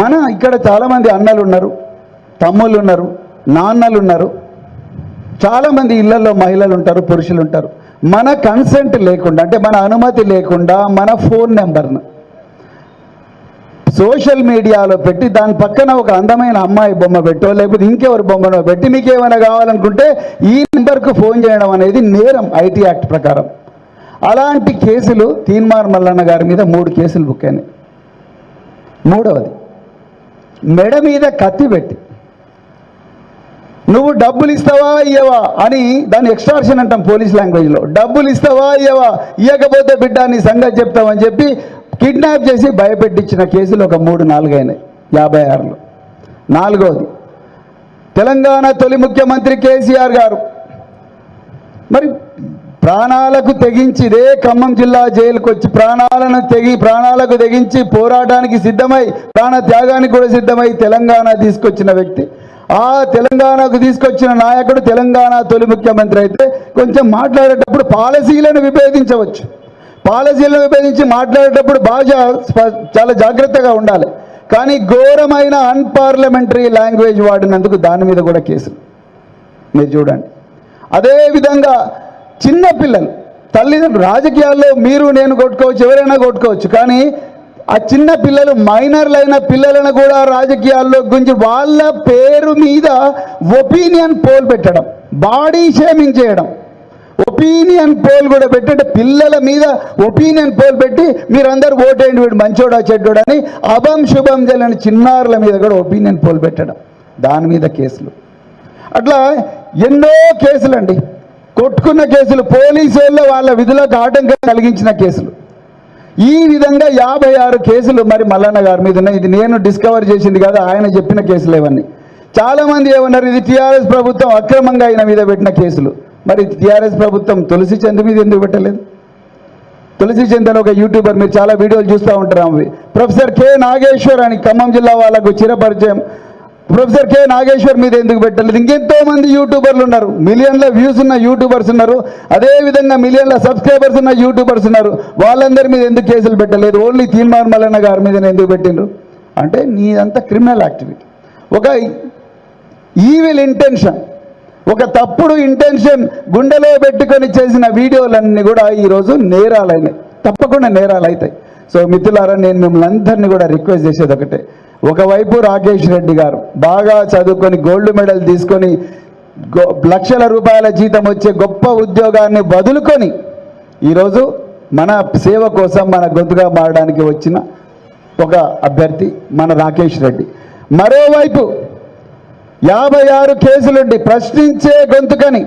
మన ఇక్కడ చాలామంది అన్నలు ఉన్నారు తమ్ముళ్ళు ఉన్నారు నాన్నలు ఉన్నారు చాలామంది ఇళ్ళలో మహిళలు ఉంటారు పురుషులు ఉంటారు మన కన్సెంట్ లేకుండా అంటే మన అనుమతి లేకుండా మన ఫోన్ నెంబర్ను సోషల్ మీడియాలో పెట్టి దాని పక్కన ఒక అందమైన అమ్మాయి బొమ్మ పెట్టో లేకపోతే ఇంకెవరి బొమ్మనో పెట్టి మీకు ఏమైనా కావాలనుకుంటే ఈ నెంబర్కు ఫోన్ చేయడం అనేది నేరం ఐటీ యాక్ట్ ప్రకారం. అలాంటి కేసులు తీన్మార్ మల్లన్న గారి మీద మూడు కేసులు బుక్ అయినాయి. మూడవది మెడ మీద కత్తి పెట్టి నువ్వు డబ్బులు ఇస్తావా ఇయ్యవా? అని దాన్ని ఎక్స్ట్రాక్షన్ అంటాం పోలీస్ లాంగ్వేజ్లో డబ్బులు ఇస్తావా ఇయ్యవా? ఇవ్వకపోతే బిడ్డ నీ సంగతి చెప్తావని చెప్పి కిడ్నాప్ చేసి భయపెట్టించిన కేసులు ఒక మూడు నాలుగు అయినాయి యాభై ఆరులో. నాలుగవది తెలంగాణ తొలి ముఖ్యమంత్రి కేసీఆర్ గారు. మరి ప్రాణాలకు తెగించి ఇదే ఖమ్మం జిల్లా జైలుకు వచ్చి ప్రాణాలను తెగి ప్రాణాలకు తెగించి పోరాటానికి సిద్ధమై ప్రాణ త్యాగానికి కూడా సిద్ధమై తెలంగాణ తీసుకొచ్చిన వ్యక్తి. ఆ తెలంగాణకు తీసుకొచ్చిన నాయకుడు తెలంగాణ తొలి ముఖ్యమంత్రి అయితే కొంచెం మాట్లాడేటప్పుడు పాలసీలను విభేదించవచ్చు. పాలసీలను విభేదించి మాట్లాడేటప్పుడు బాగా చాలా జాగ్రత్తగా ఉండాలి. కానీ ఘోరమైన అన్పార్లమెంటరీ లాంగ్వేజ్ వాడినందుకు దాని మీద కూడా కేసులు. మీరు చూడండి. అదేవిధంగా చిన్నపిల్లలు చిన్న పిల్లలు. తల్లిదండ్రులు రాజకీయాల్లో మీరు నేను కొట్టుకోవచ్చు ఎవరైనా కొట్టుకోవచ్చు. కానీ ఆ చిన్న పిల్లలు మైనర్లైన పిల్లలను కూడా రాజకీయాల్లో గురించి వాళ్ళ పేరు మీద ఒపీనియన్ పోల్ పెట్టడం బాడీ షేమింగ్ చేయడం. ఒపీనియన్ పోల్ కూడా పెట్టంటే పిల్లల మీద ఒపీనియన్ పోల్ పెట్టి మీరందరూ ఓటేయండి వీడు మంచోడా చెడ్డోడా అని అభం శుభం జల్లని చిన్నారుల మీద కూడా ఒపీనియన్ పోల్ పెట్టడం. దాని మీద కేసులు. అట్లా ఎన్నో కేసులండి. కొట్టుకున్న కేసులు పోలీసు వాళ్ళు వాళ్ళ విధులకు ఆటంకం కలిగించిన కేసులు. ఈ విధంగా యాభై ఆరు కేసులు మరి మల్లన్న గారి మీద ఉన్నాయి. ఇది నేను డిస్కవర్ చేసింది కాదు ఆయన చెప్పిన కేసులు ఇవన్నీ. చాలామంది ఏమన్నారు ఇది టీఆర్ఎస్ ప్రభుత్వం అక్రమంగా ఆయన మీద పెట్టిన కేసులు. మరి టీఆర్ఎస్ ప్రభుత్వం తులసి చంద్ మీద ఎందుకు పెట్టలేదు? తులసి చంద్ అని ఒక యూట్యూబర్ మీరు చాలా వీడియోలు చూస్తూ ఉంటారు ఆమె. ప్రొఫెసర్ కె నాగేశ్వర్ అని ఖమ్మం జిల్లా వాళ్ళకు చిరపరిచయం. ప్రొఫెసర్ కె నాగేశ్వర్ మీద ఎందుకు పెట్టలేదు? ఇంకెంతో మంది యూట్యూబర్లు ఉన్నారు. మిలియన్ల వ్యూస్ ఉన్న యూట్యూబర్స్ ఉన్నారు. అదే విధంగా మిలియన్ల సబ్స్క్రైబర్స్ ఉన్న యూట్యూబర్స్ ఉన్నారు. వాళ్ళందరి మీద ఎందుకు కేసులు పెట్టలేదు? ఓన్లీ తీన్మార్ మల్లన్న గారి మీద ఎందుకు పెట్టిండ్రు? అంటే నీదంతా క్రిమినల్ యాక్టివిటీ ఒక ఈవిల్ ఇంటెన్షన్ ఒక తప్పుడు ఇంటెన్షన్ గుండెలో పెట్టుకొని చేసిన వీడియోలన్నీ కూడా ఈరోజు నేరాలైనాయి. తప్పకుండా నేరాలు అవుతాయి సో మిత్రులారా నేను మిమ్మల్ని అందరినీ కూడా రిక్వెస్ట్ చేసేది ఒకటే. ఒకవైపు రాకేష్ రెడ్డి గారు బాగా చదువుకొని గోల్డ్ మెడల్ తీసుకొని గో- లక్షల రూపాయల జీతం వచ్చే గొప్ప ఉద్యోగాన్ని వదులుకొని ఈరోజు మన సేవ కోసం మన గొంతుగా మారడానికి వచ్చిన ఒక అభ్యర్థి మన రాకేష్ రెడ్డి. మరోవైపు యాభై ఆరు కేసులుండి ప్రశ్నించే గొంతుకని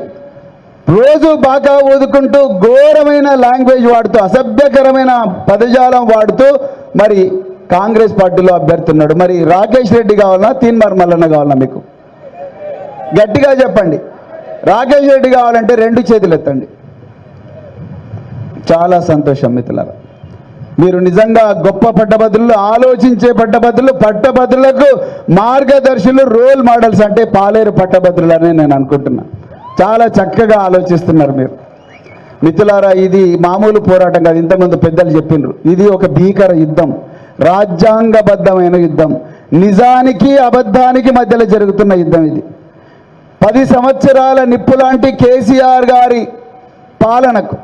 రోజు బాగా ఊదుకుంటూ ఘోరమైన లాంగ్వేజ్ వాడుతూ అసభ్యకరమైన పదజాలం వాడుతూ మరి కాంగ్రెస్ పార్టీలో అభ్యర్థి ఉన్నాడు. మరి రాకేష్ రెడ్డి కావాలన్నా తీన్మార్ మల్లన్న కావాలన్నా మీకు? గట్టిగా చెప్పండి. రాకేష్ రెడ్డి కావాలంటే రెండు చేతులు ఎత్తండి. చాలా సంతోషం మిత్రులారా. మీరు నిజంగా గొప్ప పట్టభద్రులు ఆలోచించే పట్టభద్రులు పట్టభద్రులకు మార్గదర్శులు రోల్ మోడల్స్ అంటే పాలేరు పట్టభద్రులని నేను అనుకుంటున్నా. చాలా చక్కగా ఆలోచిస్తున్నారు మీరు. మిత్రులారా ఇది మామూలు పోరాటం కాదు. ఇంతకుముందు పెద్దలు చెప్పిండ్రు. ఇది ఒక భీకర యుద్ధం. రాజ్యాంగబద్ధమైన యుద్ధం. నిజానికి అబద్ధానికి మధ్యలో జరుగుతున్న యుద్ధం ఇది. పది సంవత్సరాల నిప్పులాంటి కేసీఆర్ గారి పాలనకు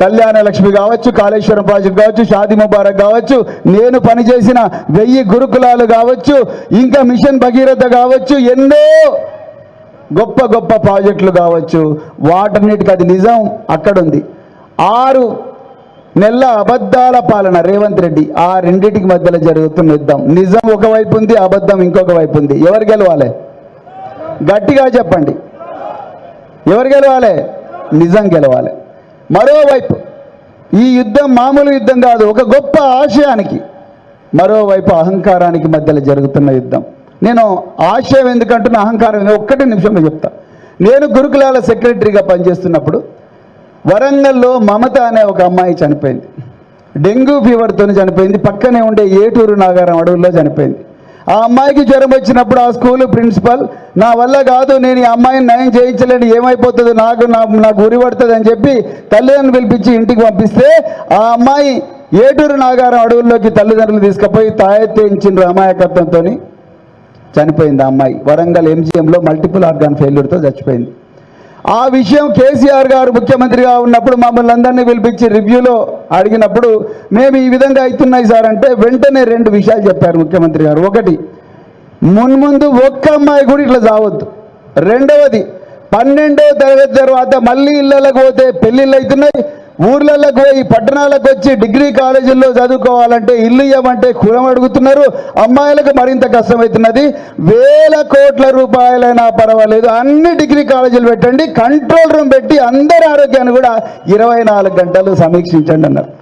కళ్యాణ లక్ష్మి కావచ్చు కాళేశ్వరం ప్రాజెక్ట్ కావచ్చు షాది ముబారక్ కావచ్చు నేను పనిచేసిన వెయ్యి గురుకులాలు కావచ్చు ఇంకా మిషన్ భగీరథ కావచ్చు ఎన్నో గొప్ప గొప్ప ప్రాజెక్టులు కావచ్చు. వాటన్నిటికీ అది నిజం అక్కడుంది. ఆరు నెల్ల అబద్ధాల పాలన. రేవంత్ రెడ్డి ఆ రెండింటికి మధ్యలో జరుగుతున్న యుద్ధం. నిజం ఒకవైపు ఉంది అబద్ధం ఇంకొక వైపు ఉంది. ఎవరు గెలవాలి? గట్టిగా చెప్పండి. ఎవరు గెలవాలి? నిజం గెలవాలి. మరోవైపు ఈ యుద్ధం మామూలు యుద్ధం కాదు ఒక గొప్ప ఆశయానికి మరోవైపు అహంకారానికి మధ్యలో జరుగుతున్న యుద్ధం. నేను ఆశయం ఎందుకంటున్న అహంకారం ఒక్కటి ఒక్కటే నిమిషంలో చెప్తా. నేను గురుకులాల సెక్రటరీగా పనిచేస్తున్నప్పుడు వరంగల్లో మమత అనే ఒక అమ్మాయి చనిపోయింది. డెంగ్యూ ఫీవర్తో చనిపోయింది. పక్కనే ఉండే ఏటూరు నాగారం అడవుల్లో చనిపోయింది. ఆ అమ్మాయికి జ్వరం వచ్చినప్పుడు ఆ స్కూల్ ప్రిన్సిపల్ నా వల్ల కాదు నేను ఈ అమ్మాయిని నయం చేయించలేని ఏమైపోతుంది నాకు నాకు ఉరి పడుతుంది అని చెప్పి తల్లిదండ్రులు పిలిపించి ఇంటికి పంపిస్తే ఆ అమ్మాయి ఏటూరు నాగారం అడవుల్లోకి తల్లిదండ్రులు తీసుకుపోయి తాయెత్తించిన అమాయకత్వంతో చనిపోయింది ఆ అమ్మాయి. వరంగల్ ఎంజిఎంలో మల్టిపుల్ ఆర్గాన్ ఫెయిల్యూర్తో చచ్చిపోయింది. ఆ విషయం కేసీఆర్ గారు ముఖ్యమంత్రిగా ఉన్నప్పుడు మమ్మల్ని అందరినీ పిలిపించి రివ్యూలో అడిగినప్పుడు మేము ఈ విధంగా అవుతున్నాయి సార్ అంటే వెంటనే రెండు విషయాలు చెప్పారు ముఖ్యమంత్రి గారు. ఒకటి మున్ముందు ఒక్క అమ్మాయి కూడా ఇట్లా చావద్దు. రెండవది పన్నెండవ తరగతి తర్వాత మళ్ళీ ఇళ్ళకు పోతే పెళ్ళిళ్ళు అవుతున్నాయి ఊర్లలోకి పోయి పట్టణాలకు వచ్చి డిగ్రీ కాలేజీల్లో చదువుకోవాలంటే ఇల్లు ఇవ్వమంటే కులం అడుగుతున్నారు. అమ్మాయిలకు మరింత కష్టమవుతున్నది. వేల కోట్ల రూపాయలైనా పర్వాలేదు. అన్ని డిగ్రీ కాలేజీలు పెట్టండి. కంట్రోల్ రూమ్ పెట్టి అందరి ఆరోగ్యాన్ని కూడా ఇరవై నాలుగు గంటలు సమీక్షించండి అన్నారు.